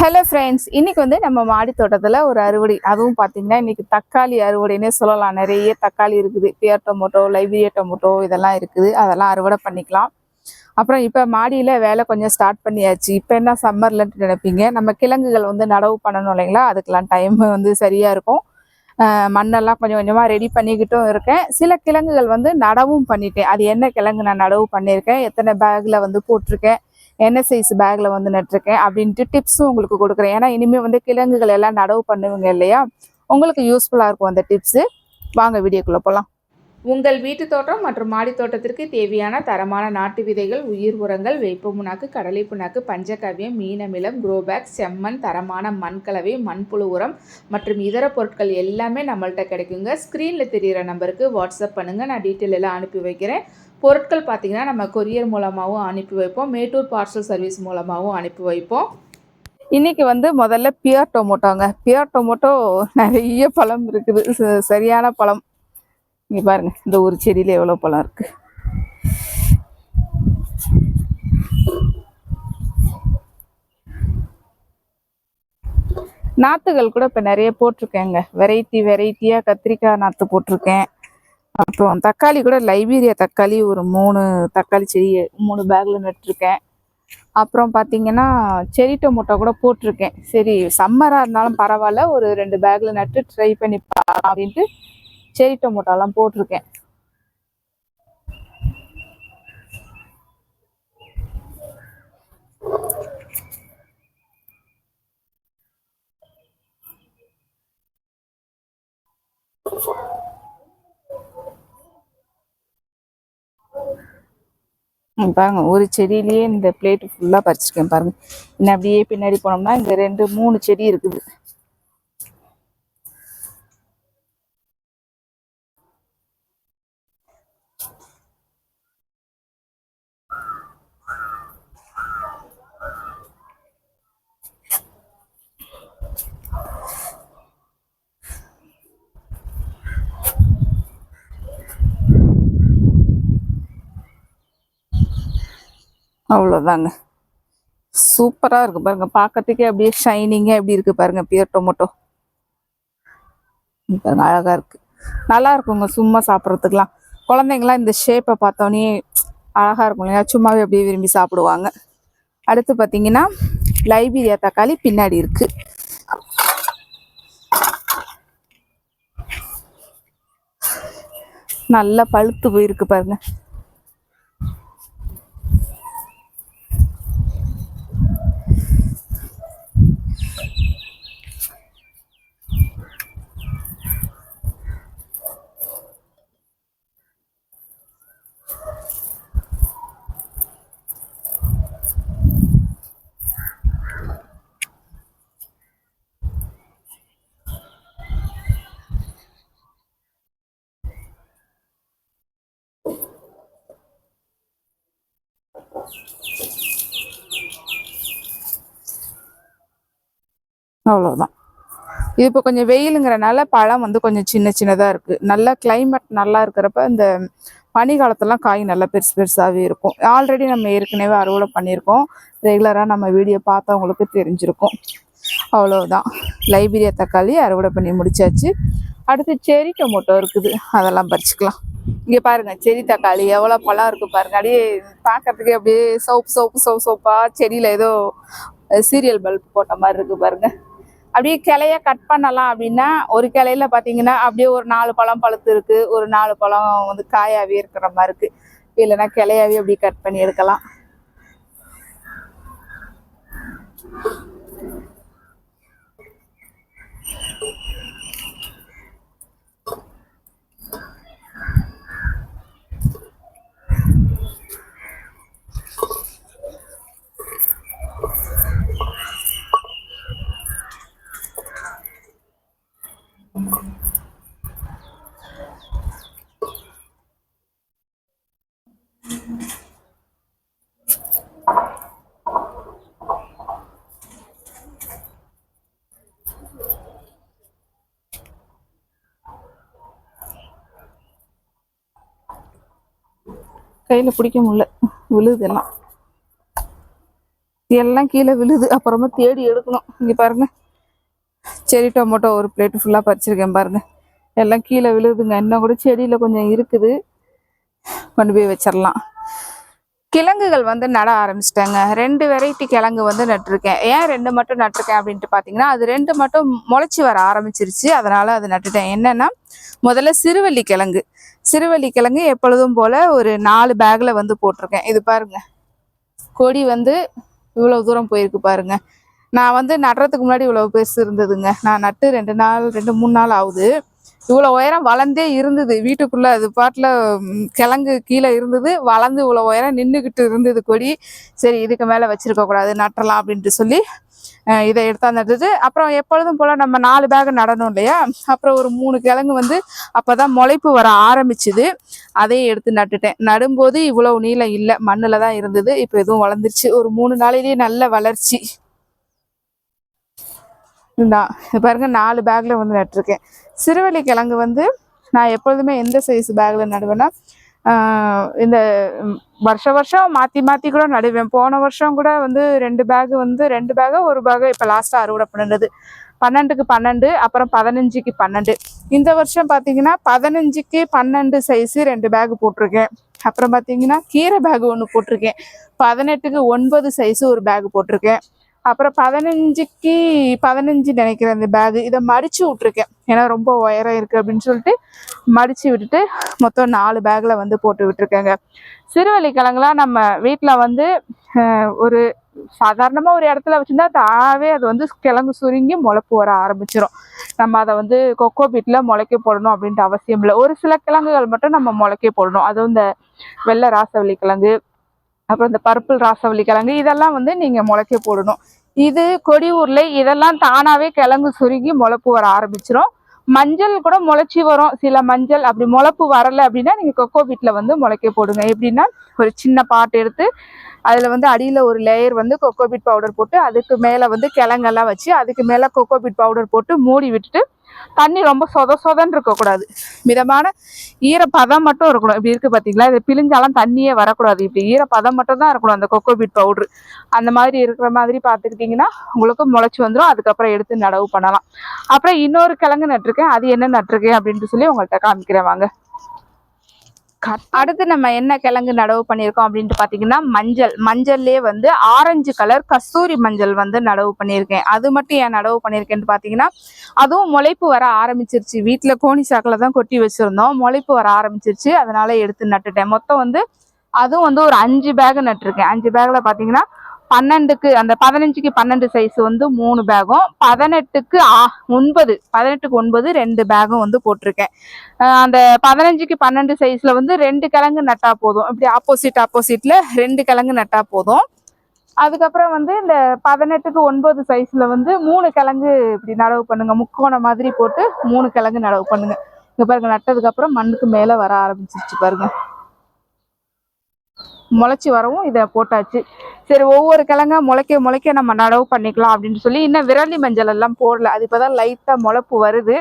Hello friends இன்னைக்கு வந்து நம்ம மாடி தோட்டத்தில் ஒரு அறுவடை. அதுவும் பார்த்தீங்கன்னா இன்றைக்கி தக்காளி அறுவடைனே சொல்லலாம். நிறைய தக்காளி இருக்குது. பியர் டொமோட்டோ லைப்ரியா டொமோட்டோ இதெல்லாம் இருக்குது. அதெல்லாம் அறுவடை பண்ணிக்கலாம். அப்புறம் இப்போ மாடியில் வேலை கொஞ்சம் ஸ்டார்ட் பண்ணியாச்சு. இப்போ என்ன சம்மர்லன்ட்டு நினைப்பீங்க? நம்ம கிழங்குகள் வந்து நடவு பண்ணணும் இல்லைங்களா? அதுக்கெல்லாம் டைம் வந்து சரியாக இருக்கும். மண்ணெல்லாம் கொஞ்சம் கொஞ்சமாக ரெடி பண்ணிக்கிட்டும் இருக்கேன். சில கிழங்குகள் வந்து நடவும் பண்ணிட்டேன். அது என்ன கிழங்கு? நான் நடவு பண்ணியிருக்கேன். எத்தனை பேக்கில் வந்து போட்டிருக்கேன். என்ன சைஸ் பேக்கில் வந்து நட்டிருக்கேன் அப்படின்ட்டு டிப்ஸும் உங்களுக்கு கொடுக்குறேன். ஏன்னா இனிமேல் வந்து கிழங்குகள் எல்லாம் நடவு பண்ணுவீங்க இல்லையா? உங்களுக்கு யூஸ்ஃபுல்லாக இருக்கும் அந்த டிப்ஸு வாங்க வீடியோக்குள்ளே போகலாம் உங்கள் வீட்டு தோட்டம் மற்றும் மாடி தோட்டத்திற்கு தேவையான தரமான நாட்டு விதைகள் உயிர் உரங்கள் வேப்ப புண்ணாக்கு கடலை புண்ணாக்கு பஞ்சகவ்யம் மீனமிலம் குரோபேக் செம்மண் தரமான மண்கலவை மண்புழு உரம் மற்றும் இதர பொருட்கள் எல்லாமே நம்மள்ட்ட கிடைக்குங்க. ஸ்க்ரீனில் தெரிகிற நம்பருக்கு வாட்ஸ்அப் பண்ணுங்கள் நான் டீட்டெயில் எல்லாம் அனுப்பி வைக்கிறேன். பொருட்கள் பார்த்திங்கன்னா நம்ம கொரியர் மூலமாகவும் அனுப்பி வைப்போம். மேட்டூர் பார்சல் சர்வீஸ் மூலமாகவும் அனுப்பி வைப்போம். இன்றைக்கி வந்து முதல்ல பியர் டொமோட்டோங்க. பியர் டொமோட்டோ நிறைய பழம் இருக்குது. ச- சரியான பழம். இங்கே பாருங்கள் இந்த ஒரு செடியில் எவ்வளோ பழம் இருக்குது நாற்றுகள் கூட இப்போ நிறைய போட்டிருக்கேங்க. வெரைட்டி வெரைட்டியாக கத்திரிக்காய் நாற்று போட்டிருக்கேன். அப்புறம் தக்காளி கூட லைபீரியா தக்காளி ஒரு மூணு தக்காளி செடி மூணு பேக்கில் நட்டிருக்கேன். அப்புறம் பார்த்தீங்கன்னா செரி டொமோட்டோ கூட போட்டிருக்கேன். சரி சம்மராக இருந்தாலும் பரவாயில்ல ஒரு ரெண்டு பேக்கில் நட்டு ட்ரை பண்ணி பார்க்கலாம் அப்படின்ட்டு செரி டொமோட்டோலாம் போட்டிருக்கேன். பாருங்க ஒரு செடியிலேயே இந்த பிளேட் ஃபுல்லாக பறிச்சிருக்கேன் பாருங்க. இன்னும் அப்படியே பின்னாடி போனோம்னா இங்கே ரெண்டு மூணு செடி இருக்குது. அவ்வளோதாங்க சூப்பராக இருக்கு பாருங்க. பார்க்கறதுக்கே அப்படியே ஷைனிங்காக எப்படி இருக்கு பாருங்க. பியர் டொமேட்டோ பாருங்க அழகா இருக்கு. நல்லா இருக்குங்க. சும்மா சாப்பிட்றதுக்கெலாம் குழந்தைங்களாம் இந்த ஷேப்பை பார்த்தோன்னே அழகா இருக்கும் இல்லையா? சும்மாவே அப்படியே விரும்பி சாப்பிடுவாங்க. அடுத்து பார்த்தீங்கன்னா லைபீரியா தக்காளி பின்னாடி இருக்கு. நல்லா பழுத்து போயிருக்கு பாருங்க. அவ்வளோதான் இது இப்போ கொஞ்சம் வெயிலுங்கிறனால பழம் வந்து கொஞ்சம் சின்ன சின்னதாக இருக்குது நல்ல கிளைமேட் நல்லா இருக்கிறப்ப இந்த பனி காலத்துலலாம் காய் நல்லா பெருசு பெருசாகவே இருக்கும். ஆல்ரெடி நம்ம ஏற்கனவே அறுவடை பண்ணியிருக்கோம். ரெகுலராக நம்ம வீடியோ பார்த்தவங்களுக்கு தெரிஞ்சிருக்கும். அவ்வளோதான் லைபீரியா தக்காளி அறுவடை பண்ணி முடிச்சாச்சு. அடுத்து செரி டொமேட்டோ இருக்குது. அதெல்லாம் பறிச்சுக்கலாம். இங்கே பாருங்க செரி தக்காளி. எவ்வளோ பழம் இருக்கு பாருங்க. அப்படியே பார்க்கறதுக்கே அப்படியே சோப்பு சோப்பு சோப்பு சோப்பா. செடியில் ஏதோ சீரியல் பல்ப் போட்ட மாதிரி இருக்கு பாருங்க. அப்படியே கிளைய கட் பண்ணலாம் அப்படின்னா ஒரு கிளையில பார்த்தீங்கன்னா அப்படியே ஒரு நாலு பழம் பழுத்து இருக்கு. ஒரு நாலு பழம் வந்து காயாவே இருக்கிற மாதிரி இருக்கு. இல்லைன்னா கிளையாவே அப்படியே கட் பண்ணி எடுக்கலாம். கையில் பிடிக்க முடியல. விழுது எல்லாம். எல்லாம் கீழே விழுது. அப்புறமா தேடி எடுக்கணும். இங்கே பாருங்க. செரி டொமேட்டோ ஒரு பிளேட் ஃபுல்லாக பறிச்சிருக்கேன் பாருங்கள் எல்லாம் கீழே விழுதுங்க. இன்னும் கூட செடியில் கொஞ்சம் இருக்குது. கொண்டு போய் வச்சிடலாம் கிழங்குகள் வந்து நட ஆரம்பிச்சிட்டாங்க. ரெண்டு வெரைட்டி கிழங்கு வந்து நட்டிருக்கேன். ஏன் ரெண்டு மட்டும் நட்டிருக்கேன் அப்படின்ட்டு பார்த்தீங்கன்னா அது ரெண்டு மட்டும் முளைச்சி வர ஆரம்பிச்சிருச்சு. அதனால் அது நட்டுட்டேன். என்னன்னா முதல்ல சிறுவள்ளி கிழங்கு. சிறுவள்ளி கிழங்கு எப்பொழுதும் போல் ஒரு நாலு பேக்கில் வந்து போட்டிருக்கேன். இது பாருங்க. கொடி வந்து இவ்வளோ தூரம் போயிருக்கு பாருங்கள் நான் வந்து நடுறதுக்கு முன்னாடி இவ்வளவு பெருசு இருந்ததுங்க. நான் நட்டு ரெண்டு நாள் ரெண்டு மூணு நாள் ஆகுது. இவ்வளோ உயரம் வளர்ந்தே இருந்தது. வீட்டுக்குள்ளே அது பாட்டில் கிழங்கு கீழே இருந்தது. வளர்ந்து இவ்வளோ உயரம் நின்றுக்கிட்டு இருந்தது கொடி. சரி இதுக்கு மேலே வச்சுருக்கக்கூடாது நட்டலாம் அப்படின்ட்டு சொல்லி இதை எடுத்தா நட்டது. அப்புறம் எப்பொழுதும் போல் நம்ம நாலு பேக் நடணும் இல்லையா? அப்புறம் ஒரு மூணு கிழங்கு வந்து அப்போ தான் முளைப்பு வர ஆரம்பிச்சுது. அதையும் எடுத்து நட்டுட்டேன். நடும்போது இவ்வளோ நீளம் இல்லை. மண்ணில் தான் இருந்தது. இப்போ எதுவும் வளர்ந்துருச்சு. ஒரு மூணு நாளிலேயே நல்ல வளர்ச்சி. நான் இது பாருங்க நாலு பேக்கில் வந்து நட்டிருக்கேன். சிறுவள்ளி கிழங்கு வந்து நான் எப்பொழுதுமே எந்த சைஸ் பேக்கில் நடுவேன்னா இந்த வருஷ வருஷம் மாற்றி மாற்றி கூட நடுவேன். போன வருஷம் கூட வந்து ரெண்டு பேக் வந்து ரெண்டு பேகை ஒரு பேக் இப்போ லாஸ்ட்டாக அறுவடை பண்ணுறது பன்னெண்டுக்கு பன்னெண்டு அப்புறம் பதினஞ்சுக்கு பன்னெண்டு. இந்த வருஷம் பார்த்தீங்கன்னா பதினஞ்சுக்கு பன்னெண்டு சைஸு ரெண்டு பேக் போட்டிருக்கேன். அப்புறம் பார்த்தீங்கன்னா கீரை பேக் ஒன்று போட்டிருக்கேன். பதினெட்டுக்கு ஒன்பது சைஸு ஒரு பேக் போட்டிருக்கேன். அப்புறம் பதினஞ்சுக்கு பதினஞ்சு நினைக்கிறேன் அந்த பேகு இதை மடித்து விட்ருக்கேன் ஏன்னா ரொம்ப உயரம் இருக்குது அப்படின்னு சொல்லிட்டு மடித்து விட்டுட்டு மொத்தம் நாலு பேக்கில் வந்து போட்டு விட்டுருக்கேங்க. சிறுவள்ளி கிழங்குலாம் நம்ம வீட்டில் வந்து ஒரு சாதாரணமாக ஒரு இடத்துல வச்சுருந்தா தாவே அது வந்து கிழங்கு சுருங்கி முளைப்பு வர ஆரம்பிச்சிடும் நம்ம அதை வந்து கொக்கோ பீட்டில் முளைக்க போடணும் அப்படின்ட்டு அவசியம் இல்லை. ஒரு சில கிழங்குகள் மட்டும் நம்ம முளைக்க போடணும். அதுவும் இந்த வெள்ளை ராசவள்ளி கிழங்கு அப்புறம் இந்த பர்பிள் ராசவள்ளி கிழங்கு இதெல்லாம் வந்து நீங்கள் முளைக்க போடணும். இது கொடி உருளை இதெல்லாம் தானாகவே கிழங்கு சுருங்கி முளைப்பு வர ஆரம்பிச்சிடும் மஞ்சள் கூட முளைச்சி வரும். சில மஞ்சள் அப்படி முளைப்பு வரலை அப்படின்னா நீங்கள் கொக்கோ பீட்டில் வந்து முளைக்க போடுங்க. எப்படின்னா ஒரு சின்ன பாட்டு எடுத்து அதில் வந்து அடியில் ஒரு லேயர் வந்து கொக்கோ பீட் பவுடர் போட்டு அதுக்கு மேலே வந்து கிழங்கெல்லாம் வச்சு அதுக்கு மேலே கொக்கோ பீட் பவுடர் போட்டு மூடி விட்டுட்டு தண்ணி ரொம்ப சொத சொதன்னு இருக்கக்கூடாது. மிதமான ஈரப்பதம் மட்டும் இருக்கணும். இப்படி இருக்குது பார்த்தீங்களா இது பிழிஞ்சாலும் தண்ணியே வரக்கூடாது. இப்படி ஈரப்பதம் மட்டும் தான் இருக்கணும். அந்த கொக்கோபீட் பவுட்ரு அந்த மாதிரி இருக்கிற மாதிரி பார்த்துக்கிட்டிங்கன்னா உங்களுக்கு முளைச்சி வந்துடும் அதுக்கப்புறம் எடுத்து நடவு பண்ணலாம். அப்புறம் இன்னொரு கிழங்கு நட்டிருக்கேன். அது என்ன நட்டிருக்கேன் அப்படின்ட்டு சொல்லி உங்கள்கிட்ட காமிக்கிறேன். வாங்க. அடுத்து நம்ம என்ன கிழங்கு நடவு பண்ணியிருக்கோம் அப்படின்ட்டு பார்த்தீங்கன்னா மஞ்சள். மஞ்சள்லேயே வந்து ஆரஞ்சு கலர் கஸ்தூரி மஞ்சள் வந்து நடவு பண்ணியிருக்கேன். அது மட்டும் ஏன் நடவு பண்ணியிருக்கேன்னு பார்த்தீங்கன்னா அதுவும் முளைப்பு வர ஆரம்பிச்சிருச்சு. வீட்டில் கோணி சாக்கில் தான் கொட்டி வச்சுருந்தோம். முளைப்பு வர ஆரம்பிச்சிருச்சு. அதனால எடுத்து நட்டுட்டேன். மொத்தம் வந்து அதுவும் வந்து ஒரு அஞ்சு பேக் நட்டிருக்கேன். அஞ்சு பேக்கில் பார்த்தீங்கன்னா பன்னெண்டுக்கு அந்த பதினஞ்சுக்கு பன்னெண்டு சைஸ் வந்து மூணு பேகும் பதினெட்டுக்கு ஆ- ஒன்பது பதினெட்டுக்கு ஒன்பது ரெண்டு பேகும் வந்து போட்டிருக்கேன். அந்த பதினஞ்சுக்கு பன்னெண்டு சைஸில் வந்து ரெண்டு கிழங்கு நட்டா போதும். இப்படி ஆப்போசிட் ஆப்போசிட்டில் ரெண்டு கிழங்கு நட்டா போதும். அதுக்கப்புறம் வந்து இந்த பதினெட்டுக்கு ஒன்பது சைஸில் வந்து மூணு கிழங்கு இப்படி நடவு பண்ணுங்க. முக்கோணம் மாதிரி போட்டு மூணு கிழங்கு நடவு பண்ணுங்க. இங்கே பாருங்க நட்டதுக்கப்புறம் மண்ணுக்கு மேலே வர ஆரம்பிச்சிருச்சு பாருங்க. முளைச்சி வரவும் இதை போட்டாச்சு. சரி ஒவ்வொரு கிழங்கா முளைக்க முளைக்க நம்ம நடவு பண்ணிக்கலாம் அப்படின்னு சொல்லி இன்னும் விரலி மஞ்சள் எல்லாம் போடல. அது இப்போதான் லைட்டாக முளைப்பு வருது.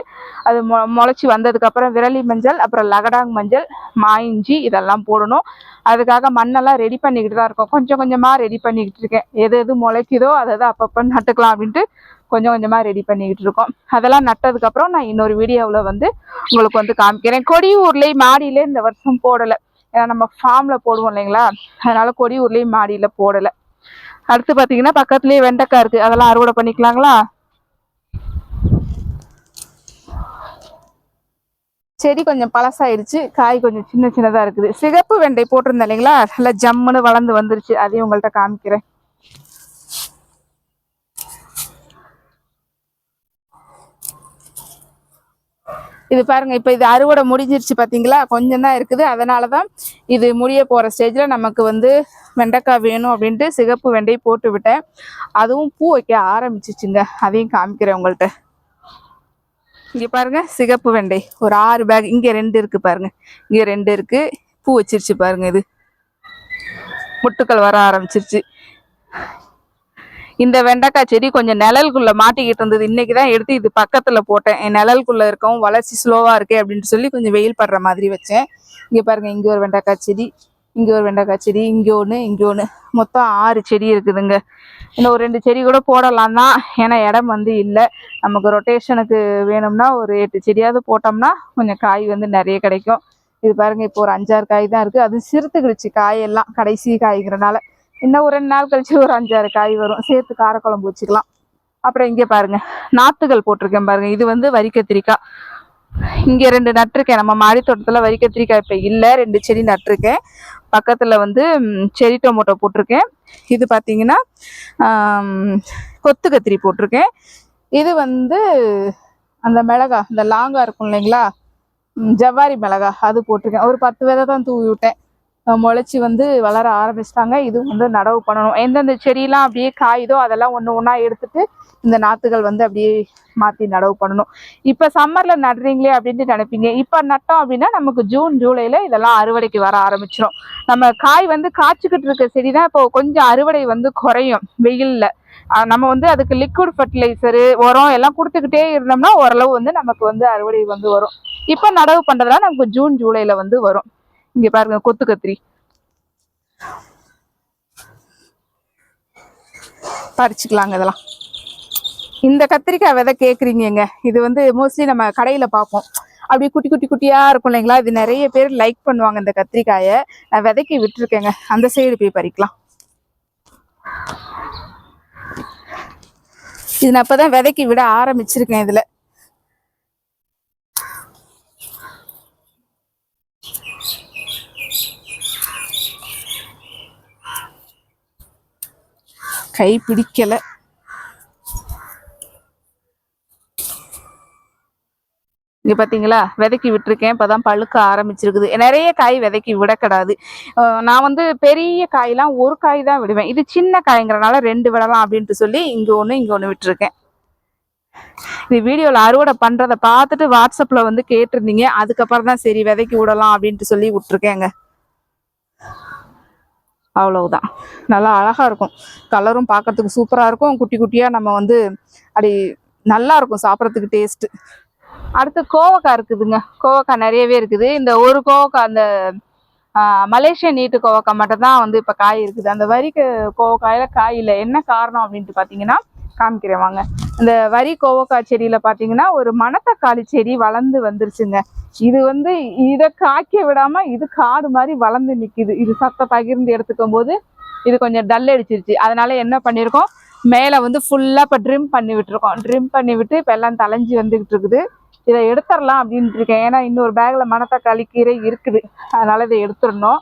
அது மொ முளைச்சி வந்ததுக்கப்புறம் விரலி மஞ்சள் அப்புறம் லகடாங் மஞ்சள் மாயிஞ்சி இதெல்லாம் போடணும். அதுக்காக மண்ணெல்லாம் ரெடி பண்ணிக்கிட்டு தான் இருக்கோம். கொஞ்சம் கொஞ்சமாக ரெடி பண்ணிக்கிட்டு இருக்கேன். எது எது முளைக்குதோ அதை தான் அப்பப்போ நட்டுக்கலாம் அப்படின்ட்டு கொஞ்சம் கொஞ்சமாக ரெடி பண்ணிக்கிட்டு இருக்கோம். அதெல்லாம் நட்டதுக்கப்புறம் நான் இன்னொரு வீடியோவில் வந்து உங்களுக்கு வந்து காமிக்கிறேன். கொடியூர்லேயே மாடியிலே இந்த வருஷம் போடலை. நம்ம ஃபார்மில் போடுவோம் இல்லைங்களா? அதனால் கொடி ஊர்லேயும் மாடியில் போடலை. அடுத்து பார்த்தீங்கன்னா பக்கத்துலேயே வெண்டைக்காய் இருக்குது அதெல்லாம் அறுவடை பண்ணிக்கலாங்களா? செடி கொஞ்சம் பழசாயிடுச்சு. காய் கொஞ்சம் சின்ன சின்னதாக இருக்குது. சிகப்பு வெண்டை போட்டிருந்தேன் இல்லைங்களா? நல்லா ஜம்முன்னு வளர்ந்து வந்துருச்சு. அதையும் உங்கள்கிட்ட காமிக்கிறேன். இது பாருங்க இப்போ இது அறுவடை முடிஞ்சிருச்சு பார்த்தீங்களா கொஞ்சம் தான் இருக்குது. அதனால தான் இது முடிய போகிற ஸ்டேஜில் நமக்கு வந்து வெண்டைக்காய் வேணும் அப்படின்ட்டு சிகப்பு வெண்டையை போட்டு விட்டேன். அதுவும் பூ வைக்க ஆரம்பிச்சிச்சுங்க. அதையும் காமிக்கிறேன் உங்கள்கிட்ட இங்கே பாருங்க சிகப்பு வெண்டை. ஒரு ஆறு பேக் இங்கே ரெண்டு இருக்குது பாருங்க. இங்கே ரெண்டு இருக்குது பூ வச்சிருச்சு பாருங்க இது. முட்டுக்கள் வர ஆரம்பிச்சிருச்சு. இந்த வெண்டைக்காய் செடி கொஞ்சம் நிழலுக்குள்ள மாட்டிக்கிட்டு இருந்தது. இன்னைக்கு தான் எடுத்து இது பக்கத்தில் போட்டேன். என் நிழலுக்குள்ளே இருக்கவும் வளர்ச்சி ஸ்லோவாக இருக்கே அப்படின்னு சொல்லி கொஞ்சம் வெயில் படுற மாதிரி வச்சேன். இங்கே பாருங்க இங்கே ஒரு வெண்டைக்காய் செடி இங்கே ஒரு வெண்டைக்காய் செடி இங்கே ஒன்று இங்கே ஒன்று மொத்தம் ஆறு செடி இருக்குதுங்க. இன்னும் ஒரு ரெண்டு செடி கூட போடலாம் தான். ஏன்னா இடம் வந்து இல்லை. நமக்கு ரொட்டேஷனுக்கு வேணும்னா ஒரு எட்டு செடியாவது போட்டோம்னா கொஞ்சம் காய் வந்து நிறைய கிடைக்கும். இது பாருங்க இப்போ ஒரு அஞ்சாறு காய் தான் இருக்குது அது சிறுத்துக்கிடுச்சு காயெல்லாம் கடைசி காய்ங்கிறனால. இன்னும் ஒரு ரெண்டு நாள் கழிச்சு ஒரு அஞ்சாறு காய் வரும். சேர்த்து காரக்குழம்பு வச்சுக்கலாம். அப்புறம் இங்கே பாருங்க நாத்துகள் போட்டிருக்கேன் பாருங்க. இது வந்து வரி கத்திரிக்காய் இங்க ரெண்டு நட்டிருக்கேன் நம்ம மாடி தோட்டத்துல வரி கத்திரிக்காய் இப்ப இல்லை ரெண்டு செடி நட்டிருக்கேன் பக்கத்துல வந்து செடி செரி போட்டிருக்கேன். இது பாத்தீங்கன்னா கொத்து கத்திரி போட்டிருக்கேன். இது வந்து அந்த மிளகா இந்த லாங்கா இருக்கும் இல்லைங்களா? ஜவ்வாரி மிளகா அது போட்டிருக்கேன். ஒரு பத்து விதை தான் தூவி விட்டேன். முளைச்சி வந்து வளர ஆரம்பிச்சிட்டாங்க. இது வந்து நடவு பண்ணணும். எந்தெந்த செடியெல்லாம் அப்படியே காயுதோ அதெல்லாம் ஒன்று ஒன்றா எடுத்துட்டு இந்த நாற்றுகள் வந்து அப்படியே மாற்றி நடவு பண்ணணும். இப்போ சம்மரில் நடுறீங்களே அப்படின்ட்டு நினைப்பீங்க. இப்போ நட்டோம் அப்படின்னா நமக்கு ஜூன் ஜூலையில் இதெல்லாம் அறுவடைக்கு வர ஆரம்பிச்சிடும் நம்ம காய் வந்து காய்ச்சிக்கிட்டு இருக்க செடி தான் இப்போ கொஞ்சம் அறுவடை வந்து குறையும் வெயிலில். நம்ம வந்து அதுக்கு லிக்விட் ஃபர்டிலைசரு உரம் எல்லாம் கொடுத்துக்கிட்டே இருந்தோம்னா ஓரளவு வந்து நமக்கு வந்து அறுவடை வந்து வரும். இப்போ நடவு பண்ணுறதுலாம் நமக்கு ஜூன் ஜூலையில் வந்து வரும். இங்க பாருங்க கொத்து கத்திரி. பறிச்சுக்கலாங்க இதெல்லாம். இந்த கத்திரிக்காய் விதை கேட்குறீங்க இது வந்து மோஸ்ட்லி நம்ம கடையில் பார்ப்போம். அப்படியே குட்டி குட்டி குட்டியா இருக்கும் இல்லைங்களா? இது நிறைய பேர் லைக் பண்ணுவாங்க இந்த கத்திரிக்காயை. நான் விதைக்கு விட்டுருக்கேங்க. அந்த சைடு போய் பறிக்கலாம். இது நான் இப்பதான் விதைக்கு விட ஆரம்பிச்சிருக்கேன் இதுல. கை பிடிக்கல. இங்க பாத்தீங்களா? விதைக்கி விட்டுருக்கேன். இப்பதான் பழுக்க ஆரம்பிச்சிருக்குது. நிறைய காய் விதைக்கி விடக்கூடாது. நான் வந்து பெரிய காயெல்லாம் ஒரு காய் தான் விடுவேன். இது சின்ன காய்ங்கிறனால ரெண்டு விடலாம் அப்படின்ட்டு சொல்லி இங்க ஒண்ணு இங்க ஒண்ணு விட்டுருக்கேன். இது வீடியோல அறுவடை பண்றத பார்த்துட்டு வாட்ஸ்அப்ல வந்து கேட்டிருந்தீங்க. அதுக்கப்புறம் தான் சரி விதைக்கி விடலாம் அப்படின்ட்டு சொல்லி விட்டுருக்கேங்க. அவ்வளவுதான். நல்லா அழகாக இருக்கும். கலரும் பார்க்கறதுக்கு சூப்பராக இருக்கும். குட்டி குட்டியாக நம்ம வந்து அப்படி நல்லா இருக்கும் சாப்பிட்றதுக்கு டேஸ்ட்டு அடுத்து கோவக்காய் இருக்குதுங்க. கோவக்காய் நிறையவே இருக்குது. இந்த ஒரு கோவக்காய் அந்த மலேசிய நீட்டு கோவக்காய் மட்டும் தான் வந்து இப்போ காய் இருக்குது. அந்த வரிக்கு கோவக்காயில் காய் இல்லை. என்ன காரணம் அப்படின்ட்டு பார்த்தீங்கன்னா காமிக்கிறேன் வாங்க. இந்த வரி கோவக்காய் செடியில் பார்த்தீங்கன்னா ஒரு மணத்தக்காளி செடி வளர்ந்து வந்துருச்சுங்க. இது வந்து இதை காய்க்க விடாமல் இது காடு மாதிரி வளர்ந்து நிற்கிது இது சத்த பகிர்ந்து எடுத்துக்கும் போது இது கொஞ்சம் டல் அடிச்சிருச்சு அதனால என்ன பண்ணியிருக்கோம் மேலே வந்து ஃபுல்லாக இப்போ ட்ரிம் பண்ணி விட்டுருக்கோம். ட்ரிம் பண்ணி விட்டு இப்போ எல்லாம் தலைஞ்சி வந்துக்கிட்டு இருக்குது. இதை எடுத்துடலாம் அப்படின்ட்டு இருக்கேன். ஏன்னா இன்னொரு பேக்கில் மணத்தக்காளி கீரை இருக்குது. அதனால் இதை எடுத்துடணும்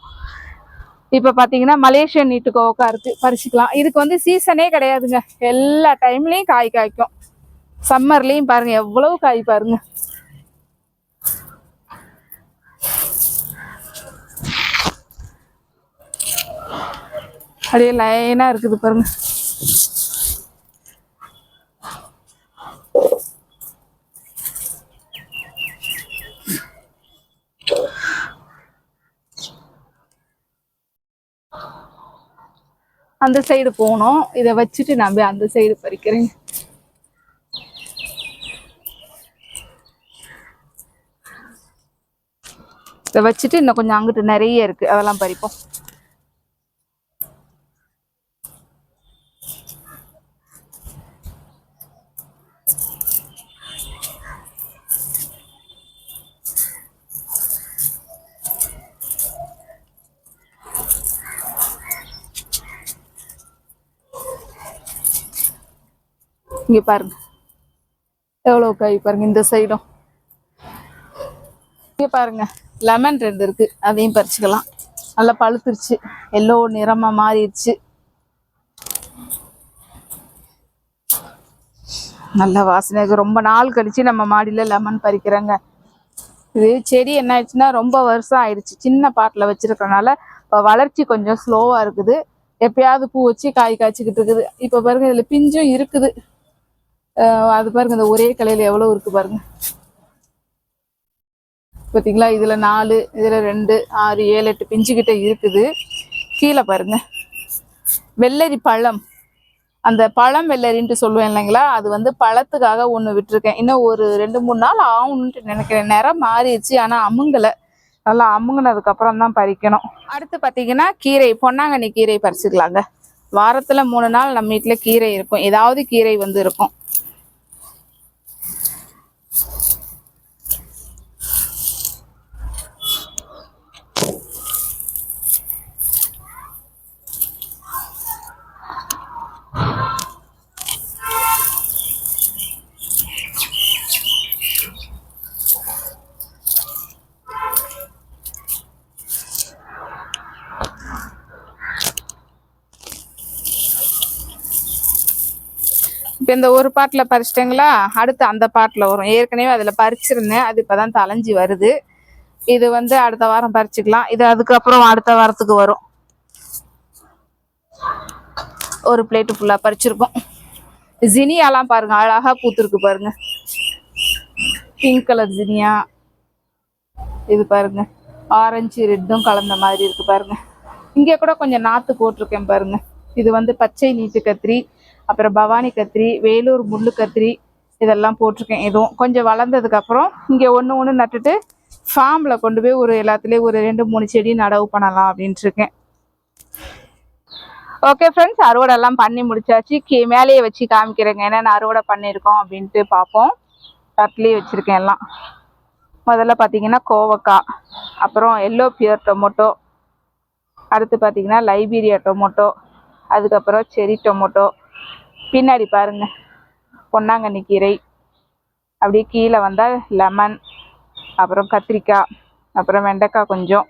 இப்போ பார்த்தீங்கன்னா மலேசியன் நீட்டு கோவக்கா இருக்கு. பறிச்சுக்கலாம். இதுக்கு வந்து சீசனே கிடையாதுங்க. எல்லா டைம்லையும் காய் காய்க்கும். சம்மர்லேயும் பாருங்க எவ்வளவு காய் பாருங்க. அப்படியே லைனாக இருக்குது பாருங்க. அந்த சைடு போகணும் இதை வச்சுட்டு நான் போய் அந்த சைடு பறிக்கிறேன். இதை வச்சுட்டு இன்னும் கொஞ்சம் அங்கிட்டு நிறைய இருக்குது அதெல்லாம் பறிப்போம். இங்க பாருங்க. எவ்வளவு காய் பாருங்க இந்த சைடும் இங்க பாருங்க. லெமன் ரெண்டு இருக்கு. அதையும் பறிச்சுக்கலாம். நல்லா பழுத்துருச்சு. எல்லோ நிறமா மாறிடுச்சு. நல்ல வாசனை. இருக்கு. ரொம்ப நாள் கழிச்சு நம்ம மாடியில லெமன் பறிக்கிறோங்க. இது செடி என்ன ஆயிடுச்சுன்னா ரொம்ப வருஷம் ஆயிடுச்சு. சின்ன பாட்டில் வச்சிருக்கறனால இப்போ வளர்ச்சி கொஞ்சம் ஸ்லோவா இருக்குது. எப்பயாவது பூ வச்சு காய் காய்ச்சிக்கிட்டு இருக்குது. இப்போ பாருங்க இதுல பிஞ்சும் இருக்குது. அது பாருங்க இந்த ஒரே கலையில எவ்வளவு இருக்கு பாருங்க. பாத்தீங்களா? இதுல நாலு இதுல ரெண்டு ஆறு ஏழு எட்டு பிஞ்சு கிட்ட இருக்குது. கீழே பாருங்க. வெள்ளரி பழம். அந்த பழம் வெள்ளரின்ட்டு சொல்லுவேன் இல்லைங்களா? அது வந்து பழத்துக்காக ஒன்று விட்டுருக்கேன். இன்னும் ஒரு ரெண்டு மூணு நாள் ஆகணுன்ட்டு நினைக்கிறேன். நிறம் மாறிடுச்சு ஆனால் அமுங்கலை. நல்லா அமுங்கினதுக்கப்புறம் தான் பறிக்கணும். அடுத்து பார்த்தீங்கன்னா கீரை பொன்னாங்கண்ணி கீரை பறிச்சுக்கலாங்க. வாரத்தில் மூணு நாள் நம்ம வீட்டில் கீரை இருக்கும். ஏதாவது கீரை வந்து இருக்கும். இப்போ இந்த ஒரு பாட்டில் பறிச்சிட்டிங்களா? அடுத்து அந்த பாட்டில் வரும். ஏற்கனவே அதில் பறிச்சிருந்தேன். அது இப்போ தான் தலைஞ்சி வருது. இது வந்து அடுத்த வாரம் பறிச்சுக்கலாம். இது அதுக்கப்புறம் அடுத்த வாரத்துக்கு வரும். ஒரு பிளேட்டு ஃபுல்லாக பறிச்சிருக்கோம். ஜினியாலாம் பாருங்க. அழகா பூத்துருக்கு பாருங்க. Pink colour zinnia. இது பாருங்க. ஆரஞ்சு ரெட்டும் கலந்த மாதிரி இருக்கு பாருங்க. இங்கே கூட கொஞ்சம் நாற்று போட்டிருக்கேன் பாருங்க. இது வந்து பச்சை நீட்டு கத்திரி. அப்புறம் பவானி கத்திரி வேலூர் முள்ளு கத்திரி இதெல்லாம் போட்டிருக்கேன். இதுவும் கொஞ்சம் வளர்ந்ததுக்கப்புறம் இங்கே ஒன்று ஒன்று நட்டுட்டு ஃபார்மில் கொண்டு போய் ஒரு எல்லாத்துலேயும் ஒரு ரெண்டு மூணு செடி நடவு பண்ணலாம் அப்படின்ட்டு இருக்கேன். ஓகே ஃப்ரெண்ட்ஸ் அறுவடைலாம் பண்ணி முடிச்சாச்சு. கீ மேலேயே வச்சு காமிக்கிறேங்க. என்னென்ன அறுவடை பண்ணியிருக்கோம் அப்படின்ட்டு பார்ப்போம். தட்டிலேயே வச்சுருக்கேன் எல்லாம். முதல்ல பார்த்தீங்கன்னா கோவக்காய் அப்புறம் எல்லோ பியர் டொமோட்டோ அடுத்து பார்த்தீங்கன்னா லைபீரியா டொமோட்டோ அதுக்கப்புறம் செரி டொமோட்டோ பின்னாடி பாருங்க. பொன்னாங்கண்ணி கீரை. அப்படியே கீழே வந்தால் லெமன் அப்புறம் கத்திரிக்காய் அப்புறம் வெண்டைக்காய் கொஞ்சம்.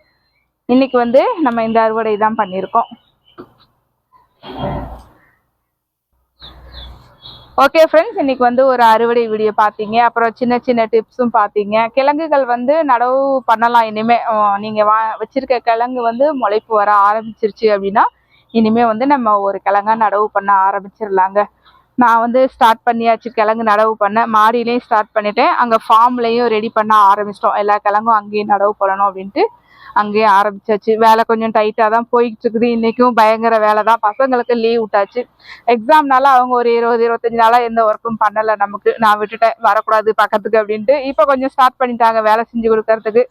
இன்னைக்கு வந்து நம்ம இந்த அறுவடை தான் பண்ணியிருக்கோம். ஓகே ஃப்ரெண்ட்ஸ் இன்னைக்கு வந்து ஒரு அறுவடை வீடியோ பார்த்தீங்க. அப்புறம் சின்ன சின்ன டிப்ஸும் பார்த்தீங்க. கிழங்குகள் வந்து நடவு பண்ணலாம் இனிமே. நீங்கள் வா வச்சிருக்க கிழங்கு வந்து முளைப்பு வர ஆரம்பிச்சிருச்சு அப்படின்னா இனிமே வந்து நம்ம ஒரு கிழங்கா நடவு பண்ண ஆரம்பிச்சிடலாங்க நான் வந்து ஸ்டார்ட் பண்ணியாச்சு கிழங்கு நடவு பண்ண. மாடியிலையும் ஸ்டார்ட் பண்ணிட்டேன். அங்கே ஃபார்ம்லையும் ரெடி பண்ண ஆரம்பிச்சிட்டோம். எல்லா கிழங்கும் அங்கேயும் நடவு பண்ணணும் அப்படின்ட்டு. அங்கேயே ஆரம்பிச்சாச்சு. வேலை கொஞ்சம் டைட்டாக தான் போயிட்டு இருக்குது இன்றைக்கும் பயங்கர வேலை தான். பசங்களுக்கு லீவ் விட்டாச்சு. எக்ஸாம்னால அவங்க ஒரு இருபது இருபத்தஞ்சு நாளாக எந்த ஒர்க்கும் பண்ணலை நமக்கு. நான் விட்டுட்டேன் வரக்கூடாது பக்கத்துக்கு அப்படின்ட்டு. இப்போ கொஞ்சம் ஸ்டார்ட் பண்ணிட்டாங்க வேலை செஞ்சு கொடுக்கறதுக்கு.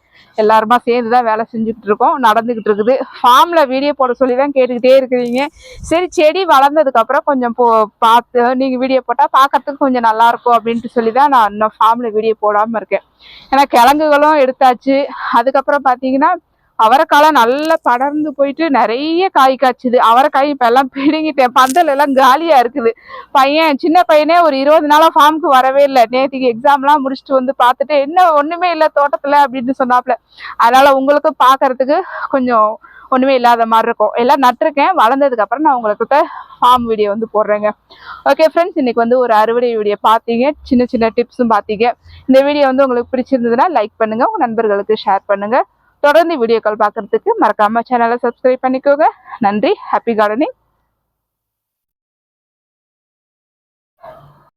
எல்லாருமா சேர்ந்து தான் வேலை செஞ்சுக்கிட்டு இருக்கோம் நடந்துக்கிட்டு இருக்குது ஃபார்மில் வீடியோ போட சொல்லி தான் கேட்டுக்கிட்டே இருக்கிறீங்க. சரி செடி வளர்ந்ததுக்கப்புறம் கொஞ்சம் போ பார்த்து நீங்கள் வீடியோ போட்டால் பார்க்கறதுக்கு கொஞ்சம் நல்லாயிருக்கும் அப்படின்ட்டு சொல்லி தான் நான் இன்னும் ஃபார்மில் வீடியோ போடாமல் இருக்கேன். ஏன்னா கிழங்குகளும் எடுத்தாச்சு. அதுக்கப்புறம் பார்த்தீங்கன்னா அவரைக்காலாம் நல்லா படர்ந்து போயிட்டு நிறைய காய் காய்ச்சுது. அவரைக்காய் இப்போ எல்லாம் பிடுங்கிட்டேன். பந்தல் எல்லாம் காலியாக இருக்குது. பையன் சின்ன பையனே ஒரு இருபது நாளாக ஃபார்முக்கு வரவே இல்லை. நேற்றுக்கு எக்ஸாம்லாம் முடிச்சுட்டு வந்து பார்த்துட்டு என்ன ஒன்றுமே இல்லை தோட்டத்தில் அப்படின்னு சொன்னாப்புல அதனால் உங்களுக்கு பார்க்கறதுக்கு கொஞ்சம் ஒன்றுமே இல்லாத மாதிரி இருக்கும். எல்லாம் நட்டிருக்கேன். வளர்ந்ததுக்கப்புறம் நான் உங்களுக்கு ஃபார்ம் வீடியோ வந்து போடுறேங்க. ஓகே ஃப்ரெண்ட்ஸ் இன்னைக்கு வந்து ஒரு அறுவடை வீடியோ பார்த்தீங்க. சின்ன சின்ன டிப்ஸும் பார்த்தீங்க. இந்த வீடியோ வந்து உங்களுக்கு பிடிச்சிருந்ததுன்னா லைக் பண்ணுங்கள் உங்கள் நண்பர்களுக்கு ஷேர் பண்ணுங்கள் தொடர்ந்து வீடியோக்கள் பார்க்குறதுக்கு மறக்காமல் சேனலை சப்ஸ்கிரைப் பண்ணிக்கோங்க. நன்றி ஹாப்பி கார்டனிங்